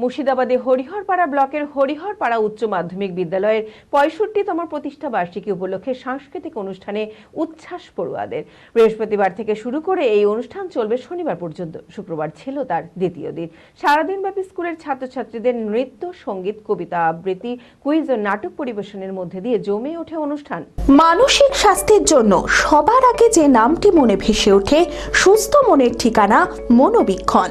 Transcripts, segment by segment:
মুর্শিদাবাদে হরিহরপাড়া ব্লকের হরিহরপাড়া উচ্চ মাধ্যমিক বিদ্যালয়ের পঁয়ষট্টিতম প্রতিষ্ঠা বার্ষিকী উপলক্ষে সাংস্কৃতিক অনুষ্ঠানে উচ্ছ্বাস পড়ুয়াদের। বৃহস্পতিবার থেকে শুরু করে এই অনুষ্ঠান চলবে শনিবার পর্যন্ত। শুক্রবার ছিল তার দ্বিতীয় দিন। সারাদিনব্যাপী স্কুলের ছাত্রছাত্রীদের নৃত্য, সংগীত, কবিতা আবৃত্তি, কুইজ ও নাটক পরিবেশনের মধ্যে দিয়ে জমে ওঠে অনুষ্ঠান। মানসিক স্বাস্থ্যের জন্য সবার আগে যে নামটি মনে ভেসে ওঠে, সুস্থ মনের ঠিকানা মনোবীক্ষণ।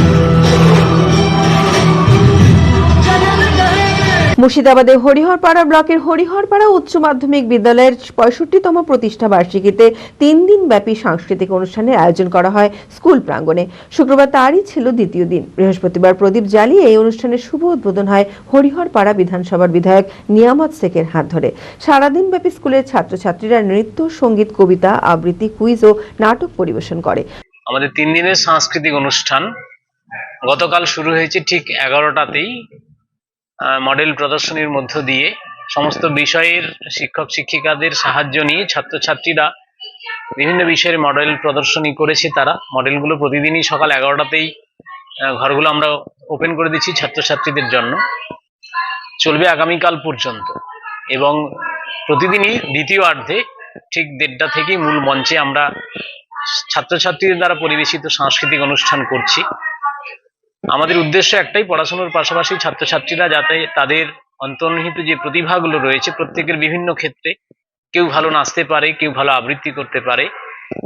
মুর্শিদাবাদের হরিহরপাড়া ব্লকের হরিহরপাড়া উচ্চ মাধ্যমিক বিদ্যালয়ের পঁয়ষট্টিতম প্রতিষ্ঠা বার্ষিকীতে তিন দিন ব্যাপী সাংস্কৃতিক অনুষ্ঠানের আয়োজন করা হয় স্কুল প্রাঙ্গণে। শুক্রবার তারই ছিল দ্বিতীয় দিন। বৃহস্পতিবার প্রদীপ জ্বালিয়ে এই অনুষ্ঠানের শুভ উদ্বোধন হয় হরিহরপাড়া বিধানসভার বিধায়ক নিয়ামত শেখের হাত ধরে। সারাদিন ব্যাপী স্কুলের ছাত্রছাত্রীরা নৃত্য, সংগীত, কবিতা, আবৃত্তি, কুইজ ও নাটক পরিবেশন করে। আমাদের তিন দিনের সাংস্কৃতিক অনুষ্ঠান গতকাল শুরু হয়েছে ঠিক এগারোটাতেই। মডেল প্রদর্শনীর মধ্য দিয়ে সমস্ত বিষয়ের শিক্ষক শিক্ষিকাদের সাহায্য নিয়ে ছাত্রছাত্রীরা বিভিন্ন বিষয়ের মডেল প্রদর্শনী করেছে তারা। মডেলগুলো প্রতিদিনই সকাল এগারোটাতেই ঘরগুলো আমরা ওপেন করে দিচ্ছি ছাত্রছাত্রীদের জন্য। চলবে আগামীকাল পর্যন্ত এবং প্রতিদিনই দ্বিতীয় অর্ধে ঠিক দেড়টা থেকেই মূল মঞ্চে আমরা ছাত্রছাত্রীদের দ্বারা পরিবেশিত সাংস্কৃতিক অনুষ্ঠান করছি। আমাদের উদ্দেশ্য একটাই পড়াশোনার পাশাপাশি ছাত্রছাত্রীরা যাতে তাদের অন্তর্নিহিত যে প্রতিভাগুলো রয়েছে প্রত্যেকের বিভিন্ন ক্ষেত্রে কেউ ভালো নাচতে পারে, কেউ ভালো আবৃত্তি করতে পারে,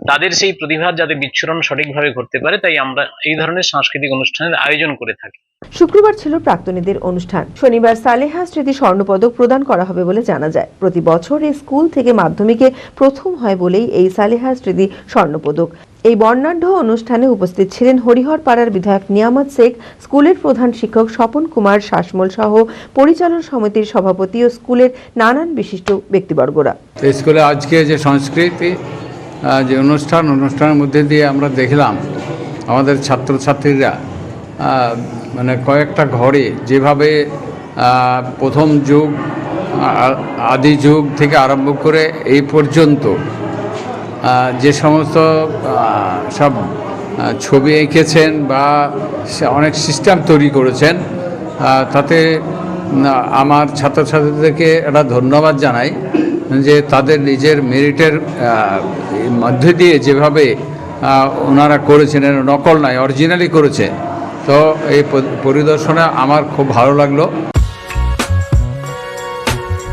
তাদের সেই প্রতিভার যাতে বিচ্ছুরণ সঠিকভাবে ঘটতে পারে, তাই আমরা এই ধরনের সাংস্কৃতিক অনুষ্ঠানের আয়োজন করে থাকি। শুক্রবার ছিল প্রাক্তনীদের অনুষ্ঠান। শনিবার সালেহা স্মৃতি স্বর্ণপদক প্রদান করা হবে বলে জানা যায়। প্রতি বছর এই স্কুল থেকে মাধ্যমিকে প্রথম হয় বলেই এই সালেহা স্মৃতি স্বর্ণপদক। এই বর্ণাঢ্য অনুষ্ঠানে উপস্থিত ছিলেন হরিহর পাড়ার বিধায়ক নিয়ামত শেখ, স্কুলের প্রধান শিক্ষক স্বপন কুমার শাসমল সহ পরিচালন সমিতির সভাপতি ও স্কুলের নানান বিশিষ্ট ব্যক্তিবর্গরা। স্কুলে আজকে যে সংস্কৃতি যে অনুষ্ঠান, অনুষ্ঠানের মধ্যে দিয়ে আমরা দেখলাম আমাদের ছাত্রছাত্রীরা মানে কয়েকটা ঘরে যেভাবে প্রথম যুগ আদি যুগ থেকে আরম্ভ করে এই পর্যন্ত যে সমস্ত সব ছবি এঁকেছেন বা অনেক সিস্টেম তৈরি করেছেন তাতে আমার ছাত্রছাত্রীদেরকে একটা ধন্যবাদ জানাই যে তাদের নিজের মেরিটের মধ্যে দিয়ে যেভাবে ওনারা করেছেন নকল নয় অরিজিনালি করেছে। তো এই পরিদর্শনে আমার খুব ভালো লাগল।